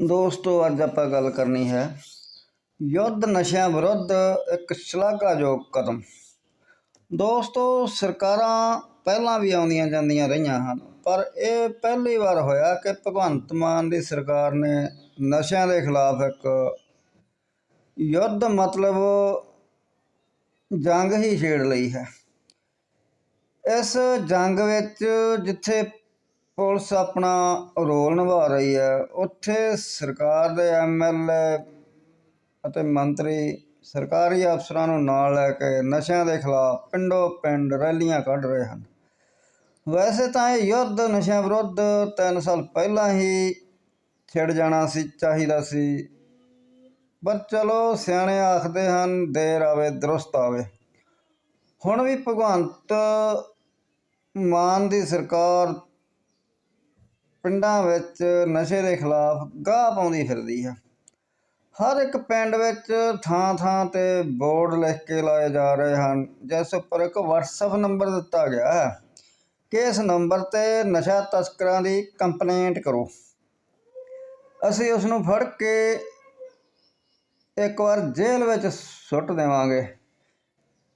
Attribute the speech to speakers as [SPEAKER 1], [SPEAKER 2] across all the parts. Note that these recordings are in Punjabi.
[SPEAKER 1] ਦੋਸਤੋ, ਅੱਜ ਆਪਾਂ ਗੱਲ ਕਰਨੀ ਹੈ ਯੁੱਧ ਨਸ਼ਿਆਂ ਵਿਰੁੱਧ ਇੱਕ ਸ਼ਲਾਘਾਯੋਗ ਕਦਮ। ਦੋਸਤੋ, ਸਰਕਾਰਾਂ ਪਹਿਲਾਂ ਵੀ ਆਉਂਦੀਆਂ ਜਾਂਦੀਆਂ ਰਹੀਆਂ ਹਨ, ਪਰ ਇਹ ਪਹਿਲੀ ਵਾਰ ਹੋਇਆ ਕਿ ਭਗਵੰਤ ਮਾਨ ਦੀ ਸਰਕਾਰ ਨੇ ਨਸ਼ਿਆਂ ਦੇ ਖਿਲਾਫ ਇੱਕ ਯੁੱਧ ਮਤਲਬ ਜੰਗ ਹੀ ਛੇੜ ਲਈ ਹੈ। ਇਸ ਜੰਗ ਵਿੱਚ ਜਿੱਥੇ ਪੁਲਿਸ ਆਪਣਾ ਰੋਲ ਨਿਭਾ ਰਹੀ ਹੈ। ਉੱਥੇ ਸਰਕਾਰ ਦੇ ਐਮਐਲਏ ਅਤੇ ਮੰਤਰੀ ਸਰਕਾਰੀ ਅਫਸਰਾਂ ਨੂੰ ਨਾਲ ਲੈ ਕੇ ਨਸ਼ਿਆਂ ਦੇ ਖਿਲਾਫ ਪਿੰਡੋ ਪਿੰਡ ਰੈਲੀਆਂ ਕੱਢ ਰਹੇ ਹਨ। ਵੈਸੇ ਤਾਂ ਇਹ ਯੁੱਧ ਨਸ਼ਿਆਂ ਵਿਰੁੱਧ 3 ਸਾਲ ਪਹਿਲਾਂ ਹੀ ਛਿੜ ਜਾਣਾ ਸੀ, ਚਾਹੀਦਾ ਸੀ। ਪਰ ਚਲੋ, ਸਿਆਣੇ ਆਖਦੇ ਹਨ, ਦੇਰ ਆਵੇ, ਦਰੁਸਤ ਆਵੇ। ਹੁਣ ਵੀ ਭਗਵੰਤ ਮਾਨ ਦੀ ਸਰਕਾਰ ਪਿੰਡਾਂ ਵਿੱਚ ਨਸ਼ੇ ਦੇ ਖਿਲਾਫ ਗਾਹ ਪਾਉਂਦੀ ਫਿਰਦੀ ਹੈ ਹਰ ਇੱਕ ਪਿੰਡ ਵਿੱਚ ਥਾਂ ਥਾਂ ਤੇ ਬੋਰਡ ਲਿਖ ਕੇ ਲਾਏ ਜਾ ਰਹੇ ਹਨ, ਜਿਸ ਉੱਪਰ ਇੱਕ WhatsApp ਨੰਬਰ ਦਿੱਤਾ ਗਿਆ ਹੈ, ਕਿ ਇਸ ਨੰਬਰ ਤੇ ਨਸ਼ਾ ਤਸਕਰਾਂ ਦੀ ਕੰਪਲੇਂਟ ਕਰੋ। ਅਸੀਂ ਉਸ ਨੂੰ ਫੜ ਕੇ ਇੱਕ ਵਾਰ ਜੇਲ੍ਹ ਵਿੱਚ ਸੁੱਟ ਦੇਵਾਂਗੇ।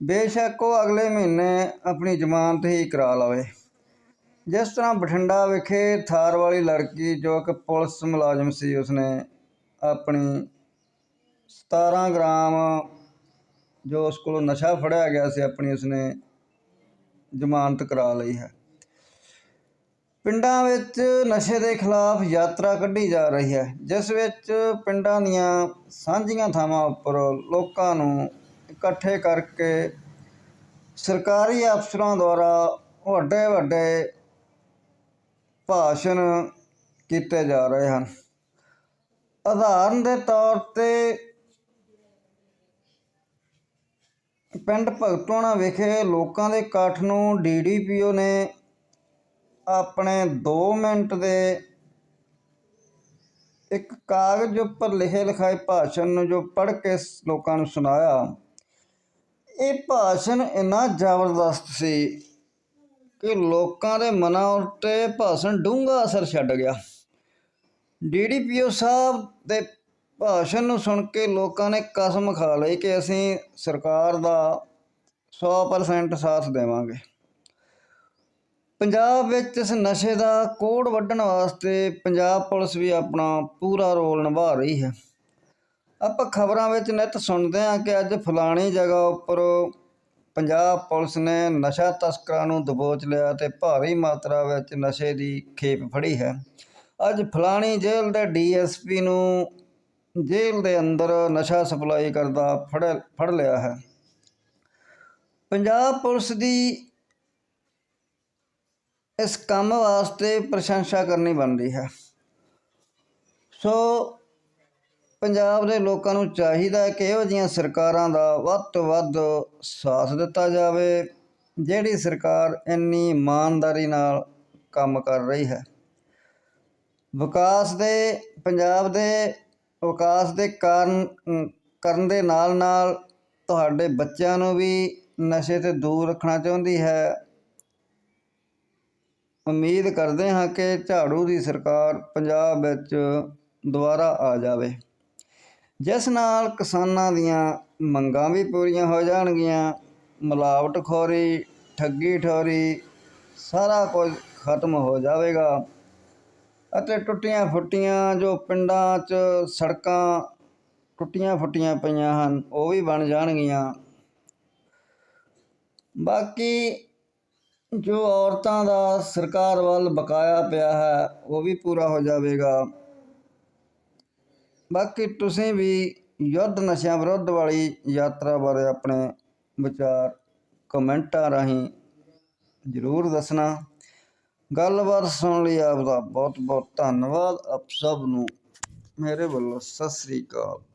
[SPEAKER 1] ਬੇਸ਼ੱਕ ਉਹ ਅਗਲੇ ਮਹੀਨੇ ਆਪਣੀ ਜ਼ਮਾਨਤ ਹੀ ਕਰਾ ਲਵੇ। ਜਿਸ ਤਰ੍ਹਾਂ ਬਠਿੰਡਾ ਵਿਖੇ ਥਾਰ ਵਾਲੀ ਲੜਕੀ ਜੋ ਕਿ ਪੁਲਿਸ ਮੁਲਾਜ਼ਮ ਸੀ, ਉਸਨੇ ਆਪਣੀ 17 ਗ੍ਰਾਮ ਜੋ ਉਸ ਕੋਲੋਂ ਨਸ਼ਾ ਫੜਿਆ ਗਿਆ ਸੀ, ਆਪਣੀ ਉਸਨੇ ਜ਼ਮਾਨਤ ਕਰਾ ਲਈ ਹੈ। ਪਿੰਡਾਂ ਵਿੱਚ ਨਸ਼ੇ ਦੇ ਖਿਲਾਫ ਯਾਤਰਾ ਕੱਢੀ ਜਾ ਰਹੀ ਹੈ, ਜਿਸ ਵਿੱਚ ਪਿੰਡਾਂ ਦੀਆਂ ਸਾਂਝੀਆਂ ਥਾਵਾਂ ਉੱਪਰ ਲੋਕਾਂ ਨੂੰ ਇਕੱਠੇ ਕਰਕੇ ਸਰਕਾਰੀ ਅਫਸਰਾਂ ਦੁਆਰਾ ਵੱਡੇ ਵੱਡੇ ਭਾਸ਼ਣ ਕੀਤੇ ਜਾ ਰਹੇ ਹਨ। ਉਦਾਹਰਨ ਦੇ ਤੌਰ ਤੇ ਪਿੰਡ ਭਗਤਵਾਣਾ ਵਿਖੇ ਲੋਕਾਂ ਦੇ ਇਕੱਠ ਨੂੰ ਡੀਡੀਪੀਓ ਨੇ ਆਪਣੇ 2 ਮਿੰਟ ਦੇ ਇੱਕ ਕਾਗਜ਼ ਉੱਪਰ ਲਿਖੇ ਲਿਖਾਏ ਭਾਸ਼ਣ ਨੂੰ ਜੋ ਪੜ੍ਹ ਕੇ ਲੋਕਾਂ ਨੂੰ ਸੁਣਾਇਆ। ਇਹ ਭਾਸ਼ਣ ਇੰਨਾ ਜ਼ਬਰਦਸਤ ਸੀ ਕਿ ਲੋਕਾਂ ਦੇ ਮਨਾਂ ਉੱਤੇ ਭਾਸ਼ਣ ਡੂੰਘਾ ਅਸਰ ਛੱਡ ਗਿਆ। ਡੀਡੀਪੀਓ ਸਾਹਿਬ ਦੇ ਭਾਸ਼ਣ ਨੂੰ ਸੁਣ ਕੇ ਲੋਕਾਂ ਨੇ ਕਸਮ ਖਾ ਲਈ ਕਿ ਅਸੀਂ ਸਰਕਾਰ ਦਾ 100% ਸਾਥ ਦੇਵਾਂਗੇ। ਪੰਜਾਬ ਵਿੱਚ ਇਸ ਨਸ਼ੇ ਦਾ ਕੋੜ ਵੱਢਣ ਵਾਸਤੇ ਪੰਜਾਬ ਪੁਲਿਸ ਵੀ ਆਪਣਾ ਪੂਰਾ ਰੋਲ ਨਿਭਾ ਰਹੀ ਹੈ। ਆਪਾਂ ਖਬਰਾਂ ਵਿੱਚ ਨਿੱਤ ਸੁਣਦੇ ਹਾਂ ਕਿ ਅੱਜ ਫਲਾਣੀ ਜਗ੍ਹਾ ਉੱਪਰ ਪੰਜਾਬ ਪੁਲਿਸ ਨੇ ਨਸ਼ਾ ਤਸਕਰਾਂ ਨੂੰ ਦਬੋਚ ਲਿਆ ਤੇ ਭਾਰੀ ਮਾਤਰਾ ਵਿੱਚ ਨਸ਼ੇ ਦੀ ਖੇਪ ਫੜੀ ਹੈ। ਅੱਜ ਫਲਾਣੀ ਜੇਲ੍ਹ ਦੇ ਡੀਐਸਪੀ ਨੂੰ ਜੇਲ੍ਹ ਦੇ ਅੰਦਰ ਨਸ਼ਾ ਸਪਲਾਈ ਕਰਦਾ ਫੜ ਫੜ ਲਿਆ ਹੈ। ਪੰਜਾਬ ਪੁਲਿਸ ਦੀ ਇਸ ਕੰਮ ਵਾਸਤੇ ਪ੍ਰਸ਼ੰਸਾ ਕਰਨੀ ਬਣਦੀ ਹੈ। ਸੋ ਪੰਜਾਬ ਦੇ ਲੋਕਾਂ ਨੂੰ ਚਾਹੀਦਾ ਹੈ ਕਿ ਇਹੋ ਜਿਹੀਆਂ ਸਰਕਾਰਾਂ ਦਾ ਵੱਧ ਤੋਂ ਵੱਧ ਸਾਥ ਦਿੱਤਾ ਜਾਵੇ, ਜਿਹੜੀ ਸਰਕਾਰ ਇੰਨੀ ਇਮਾਨਦਾਰੀ ਨਾਲ ਕੰਮ ਕਰ ਰਹੀ ਹੈ। ਵਿਕਾਸ ਦੇ, ਪੰਜਾਬ ਦੇ ਵਿਕਾਸ ਦੇ ਕਾਰਨ ਕਰਨ ਦੇ ਨਾਲ ਨਾਲ ਤੁਹਾਡੇ ਬੱਚਿਆਂ ਨੂੰ ਵੀ ਨਸ਼ੇ ਤੋਂ ਦੂਰ ਰੱਖਣਾ ਚਾਹੁੰਦੀ ਹੈ। ਉਮੀਦ ਕਰਦੇ ਹਾਂ ਕਿ ਝਾੜੂ ਦੀ ਸਰਕਾਰ ਪੰਜਾਬ ਵਿੱਚ ਦੁਬਾਰਾ ਆ ਜਾਵੇ। ਜਿਸ ਨਾਲ ਕਿਸਾਨਾਂ ਦੀਆਂ ਮੰਗਾਂ ਵੀ ਪੂਰੀਆਂ ਹੋ ਜਾਣਗੀਆਂ ਮਿਲਾਵਟਖੋਰੀ ਠੱਗੀ ਠੋਰੀ, ਸਾਰਾ ਕੁਝ ਖਤਮ ਹੋ ਜਾਵੇਗਾ। ਅਤੇ ਟੁੱਟੀਆਂ ਫੁੱਟੀਆਂ ਜੋ ਪਿੰਡਾਂ 'ਚ ਸੜਕਾਂ ਟੁੱਟੀਆਂ ਫੁੱਟੀਆਂ ਪਈਆਂ ਹਨ, ਉਹ ਵੀ ਬਣ ਜਾਣਗੀਆਂ। ਬਾਕੀ ਜੋ ਔਰਤਾਂ ਦਾ ਸਰਕਾਰ ਵੱਲ ਬਕਾਇਆ ਪਿਆ ਹੈ, ਉਹ ਵੀ ਪੂਰਾ ਹੋ ਜਾਵੇਗਾ। ਬਾਕੀ ਤੁਸੀਂ ਵੀ ਯੁੱਧ ਨਸ਼ਿਆਂ ਵਿਰੁੱਧ ਵਾਲੀ ਯਾਤਰਾ ਬਾਰੇ ਆਪਣੇ ਵਿਚਾਰ ਕਮੈਂਟਾਂ ਰਾਹੀਂ ਜ਼ਰੂਰ ਦੱਸਣਾ। ਗੱਲਬਾਤ ਸੁਣਨ ਲਈ ਆਪ ਦਾ ਬਹੁਤ ਬਹੁਤ ਧੰਨਵਾਦ। ਆਪ ਸਭ ਨੂੰ ਮੇਰੇ ਵੱਲੋਂ ਸਤਿ ਸ੍ਰੀ ਅਕਾਲ।